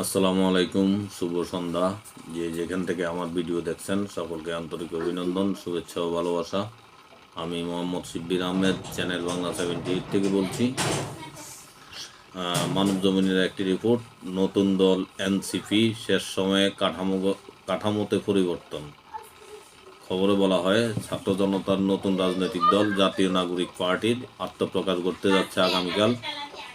আসসালামু আলাইকুম, শুভ সন্ধ্যা। যে যেখান থেকে আমার ভিডিও দেখছেন, সকলকে আন্তরিক অভিনন্দন, শুভেচ্ছা ও ভালোবাসা। আমি Mohammad Shibbir Ahmed, channel Bangla seventy eight থেকে বলছি। মানব জমিনের একটি রিপোর্ট, নতুন দল এনসিপি শেষ সময়ে কাঠামো কাঠামোতে পরিবর্তন। খবরে বলা হয়, ছাত্র জনতার নতুন রাজনৈতিক দল জাতীয় নাগরিক পার্টির আত্মপ্রকাশ করতে যাচ্ছে আগামীকাল।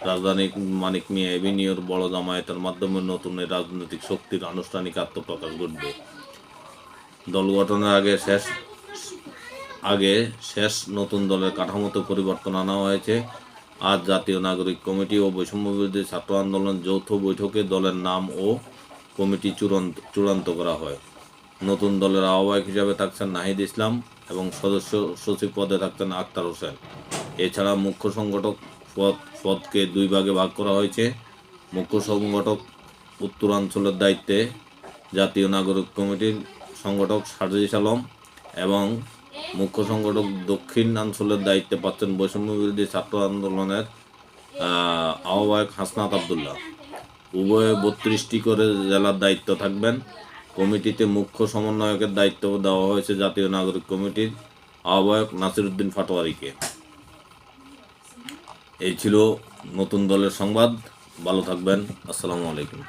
রাজধানীর মানিক মিয়া এভিনিউর বড় জামায়াতের মাধ্যমে নতুন এই রাজনৈতিক শক্তির আনুষ্ঠানিক আত্মপ্রকাশ ঘটবে। দল গঠনের আগে শেষ আগে শেষ নতুন দলের কাঠামোতে পরিবর্তন আনা হয়েছে। আজ জাতীয় নাগরিক কমিটি ও বৈষম্য বিরোধী ছাত্র আন্দোলন যৌথ বৈঠকে দলের নাম ও কমিটি চূড়ান্ত চূড়ান্ত করা হয়। নতুন দলের আহ্বায়ক হিসাবে থাকছেন নাহিদ ইসলাম এবং সদস্য সচিব পদে থাকছেন আক্তার হোসেন। এছাড়া মুখ্য সংগঠক পদ পদকে দুই ভাগে ভাগ করা হয়েছে। মুখ্য সংগঠক উত্তরাঞ্চলের দায়িত্বে জাতীয় নাগরিক কমিটির সংগঠক সাজিস আলম এবং মুখ্য সংগঠক দক্ষিণাঞ্চলের দায়িত্বে পাচ্ছেন বৈষম্য বিরোধী ছাত্র আন্দোলনের আহ, আহ্বায়ক হাসনাত আবদুল্লাহ। উভয়ে বত্রিশটি করে জেলার দায়িত্ব থাকবেন। কমিটিতে মুখ্য সমন্বয়কের দায়িত্ব দেওয়া হয়েছে জাতীয় নাগরিক কমিটির আহ্বায়ক নাসিরুদ্দিন ফাটোয়ারিকে। এই ছিল নতুন দলের সংবাদ। ভালো থাকবেন। আসসালামু আলাইকুম।